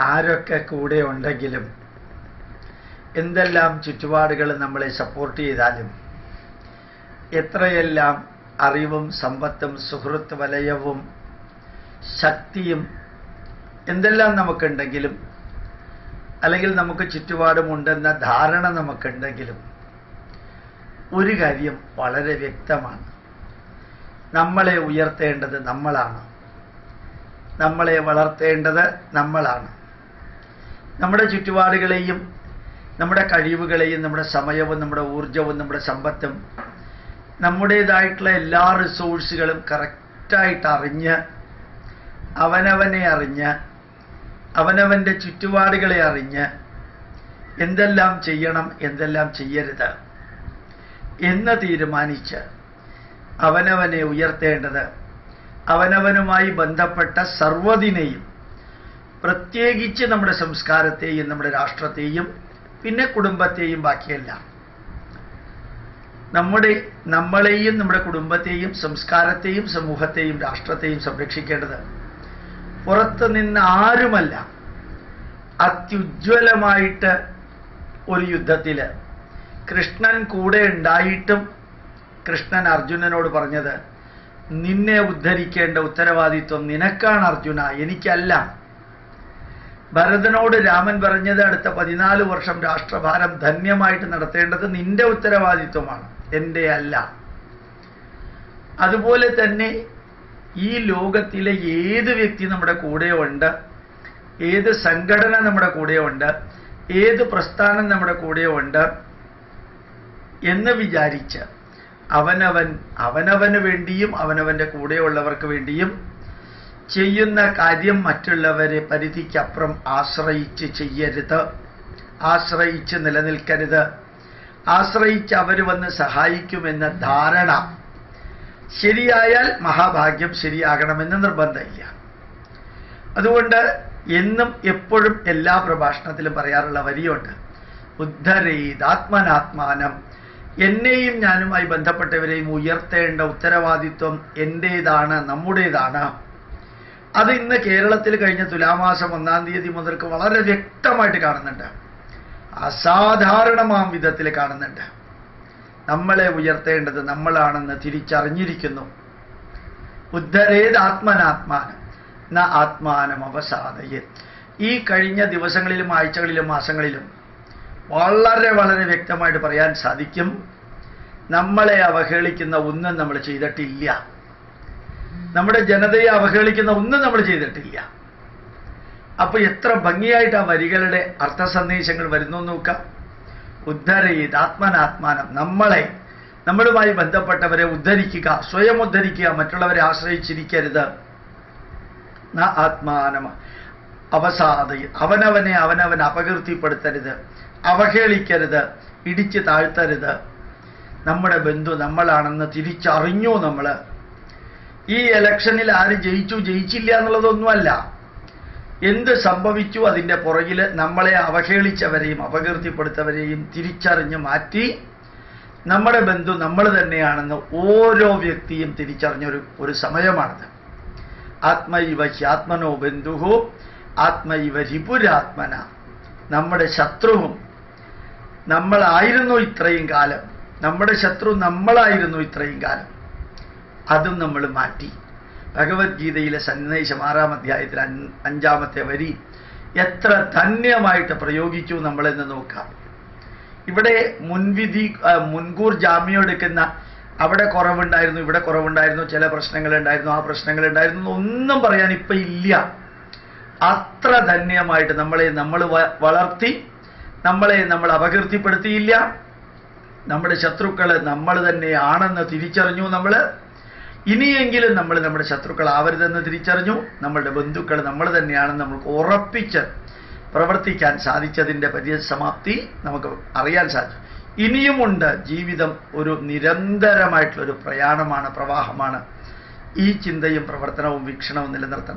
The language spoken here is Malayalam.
ആരൊക്കെ കൂടെ ഉണ്ടെങ്കിലും എന്തെല്ലാം ചുറ്റുപാടുകൾ നമ്മളെ സപ്പോർട്ട് ചെയ്താലും എത്രയെല്ലാം അറിവും സമ്പത്തും സുഹൃത്ത് വലയവും ശക്തിയും എന്തെല്ലാം നമുക്കുണ്ടെങ്കിലും അല്ലെങ്കിൽ നമുക്ക് ചുറ്റുപാടുമുണ്ടെന്ന ധാരണ നമുക്കുണ്ടെങ്കിലും ഒരു കാര്യം വളരെ വ്യക്തമാണ്. നമ്മളെ ഉയർത്തേണ്ടത് നമ്മളാണ്. നമ്മളെ വളർത്തേണ്ടത് നമ്മളാണ്. നമ്മുടെ ചുറ്റുപാടുകളെയും നമ്മുടെ കഴിവുകളെയും നമ്മുടെ സമയവും നമ്മുടെ ഊർജവും നമ്മുടെ സമ്പത്തും നമ്മുടേതായിട്ടുള്ള എല്ലാ റിസോഴ്സുകളും കറക്റ്റായിട്ട് അറിഞ്ഞ് അവനവനെ അറിഞ്ഞ് അവനവന്റെ ചുറ്റുപാടുകളെ അറിഞ്ഞ് എന്തെല്ലാം ചെയ്യണം എന്തെല്ലാം ചെയ്യരുത് എന്ന് തീരുമാനിച്ച് അവനവനെ ഉയർത്തേണ്ടത് അവനവനുമായി ബന്ധപ്പെട്ട സർവതിനെയും പ്രത്യേകിച്ച് നമ്മുടെ സംസ്കാരത്തെയും നമ്മുടെ രാഷ്ട്രത്തെയും പിന്നെ കുടുംബത്തെയും ബാക്കിയെല്ലാം. നമ്മുടെ നമ്മളെയും നമ്മുടെ കുടുംബത്തെയും സംസ്കാരത്തെയും സമൂഹത്തെയും രാഷ്ട്രത്തെയും സംരക്ഷിക്കേണ്ടത് പുറത്തു നിന്ന് ആരുമല്ല. അത്യുജ്വലമായിട്ട് ഒരു യുദ്ധത്തിൽ കൃഷ്ണൻ കൂടെ ഉണ്ടായിട്ടും കൃഷ്ണൻ അർജുനനോട് പറഞ്ഞത് നിന്നെ ഉദ്ധരിക്കേണ്ട ഉത്തരവാദിത്വം നിനക്കാണ് അർജുന എനിക്കല്ല. ഭരതനോട് രാമൻ പറഞ്ഞത് അടുത്ത പതിനാല് വർഷം രാഷ്ട്രഭാരം ധന്യമായിട്ട് നടത്തേണ്ടത് നിന്റെ ഉത്തരവാദിത്വമാണ് എന്റെ അല്ല. അതുപോലെ തന്നെ ഈ ലോകത്തിലെ ഏത് വ്യക്തി നമ്മുടെ കൂടെയുണ്ട് ഏത് സംഘടന നമ്മുടെ കൂടെയുണ്ട് ഏത് പ്രസ്ഥാനം നമ്മുടെ കൂടെയുണ്ട് എന്ന് വിചാരിച്ച് അവനവൻ അവനവന് വേണ്ടിയും അവനവന്റെ കൂടെയുള്ളവർക്ക് വേണ്ടിയും ചെയ്യുന്ന കാര്യം മറ്റുള്ളവരെ പരിധിക്കപ്പുറം ആശ്രയിച്ച് ചെയ്യരുത്. ആശ്രയിച്ച് നിലനിൽക്കരുത്. ആശ്രയിച്ച് അവർ വന്ന് സഹായിക്കുമെന്ന ധാരണ ശരിയായാൽ മഹാഭാഗ്യം ശരിയാകണമെന്ന് നിർബന്ധമില്ല. അതുകൊണ്ട് എന്നും എപ്പോഴും എല്ലാ പ്രഭാഷണത്തിലും പറയാറുള്ള വരിയുണ്ട്. ഉദ്ധരേതാത്മനാത്മാനം. എന്നെയും ഞാനുമായി ബന്ധപ്പെട്ടവരെയും ഉയർത്തേണ്ട ഉത്തരവാദിത്വം എന്റേതാണ് നമ്മുടേതാണ്? അത് ഇന്ന് കേരളത്തിൽ കഴിഞ്ഞ തുലാമാസം ഒന്നാം തീയതി മുതൽക്ക് വളരെ വ്യക്തമായിട്ട് കാണുന്നുണ്ട്. അസാധാരണമാം വിധത്തിൽ കാണുന്നുണ്ട്. നമ്മളെ ഉയർത്തേണ്ടത് നമ്മളാണെന്ന് തിരിച്ചറിഞ്ഞിരിക്കുന്നു. ഉദ്ധരേത് ആത്മനാത്മാനം. ന ആത്മാനം അവസാദയെ ഈ കഴിഞ്ഞ ദിവസങ്ങളിലും ആഴ്ചകളിലും മാസങ്ങളിലും വളരെ വളരെ വ്യക്തമായിട്ട് പറയാൻ സാധിക്കും. നമ്മളെ അവഹേളിക്കുന്ന ഒന്നും നമ്മൾ ചെയ്തിട്ടില്ല. നമ്മുടെ ജനതയെ അവഹേളിക്കുന്ന ഒന്നും നമ്മൾ ചെയ്തിട്ടില്ല. അപ്പൊ എത്ര ഭംഗിയായിട്ട് ആ വരികളുടെ അർത്ഥസന്ദേശങ്ങൾ വരുന്നു നോക്കാം. ഉദ്ധരയിത് ആത്മനാത്മാനം നമ്മളെ നമ്മളുമായി ബന്ധപ്പെട്ടവരെ ഉദ്ധരിക്കുക സ്വയം ഉദ്ധരിക്കുക മറ്റുള്ളവരെ ആശ്രയിച്ചിരിക്കരുത്. ആത്മാനം അവസാദയ അവനവനെ അവനവൻ അപകീർത്തിപ്പെടുത്തരുത് അവഹേളിക്കരുത് ഇടിച്ച് താഴ്ത്തരുത്. നമ്മുടെ ബന്ധു നമ്മളാണെന്ന് തിരിച്ചറിഞ്ഞു നമ്മൾ ഈ ഇലക്ഷനിൽ ആര് ജയിച്ചു ജയിച്ചില്ല എന്നുള്ളതൊന്നുമല്ല. എന്ത് സംഭവിച്ചു അതിന്റെ പുറകിൽ നമ്മളെ അവഹേളിച്ചവരെയും അപകീർത്തിപ്പെടുത്തവരെയും തിരിച്ചറിഞ്ഞ് മാറ്റി നമ്മുടെ ബന്ധു നമ്മൾ തന്നെയാണെന്ന് ഓരോ വ്യക്തിയും തിരിച്ചറിഞ്ഞൊരു ഒരു സമയമാണിത്. ആത്മൈവ ഹ്യാത്മനോ ബന്ധുഹു ആത്മൈവ രിപുരാത്മന നമ്മുടെ ശത്രുവും നമ്മളായിരുന്നു ഇത്രയും കാലം. നമ്മുടെ ശത്രു നമ്മളായിരുന്നു ഇത്രയും കാലം. അതും നമ്മൾ മാറ്റി. ഭഗവത്ഗീതയിലെ സന്ദേശം ആറാം അധ്യായത്തിൽ അഞ്ചാമത്തെ വരി എത്ര ധന്യമായിട്ട് പ്രയോഗിച്ചു നമ്മളെന്ന് നോക്കാം. ഇവിടെ മുൻവിധി മുൻകൂർ ജാമ്യം എടുക്കുന്ന അവിടെ കുറവുണ്ടായിരുന്നു ഇവിടെ കുറവുണ്ടായിരുന്നു ചില പ്രശ്നങ്ങൾ ഉണ്ടായിരുന്നു ആ പ്രശ്നങ്ങൾ ഉണ്ടായിരുന്നു ഒന്നും പറയാൻ ഇപ്പൊ ഇല്ല. അത്ര ധന്യമായിട്ട് നമ്മളെ നമ്മൾ വളർത്തി നമ്മളെ നമ്മൾ അപകീർത്തിപ്പെടുത്തിയില്ല. നമ്മുടെ ശത്രുക്കൾ നമ്മൾ തന്നെ ആണെന്ന് തിരിച്ചറിഞ്ഞു നമ്മൾ ഇനിയെങ്കിലും നമ്മൾ നമ്മുടെ ശത്രുക്കൾ ആവരുതെന്ന് തിരിച്ചറിഞ്ഞു നമ്മളുടെ ബന്ധുക്കൾ നമ്മൾ തന്നെയാണെന്ന് നമ്മൾക്ക് ഉറപ്പിച്ച് പ്രവർത്തിക്കാൻ സാധിച്ചതിന്റെ പര്യസമാപ്തി നമുക്ക് അറിയാൻ സാധിച്ചു. ഇനിയുമുണ്ട് ജീവിതം ഒരു നിരന്തരമായിട്ടുള്ള ഒരു പ്രയാണമാണ് പ്രവാഹമാണ്. ഈ ചിന്തയും പ്രവർത്തനവും വീക്ഷണവും നിലനിർത്തണം.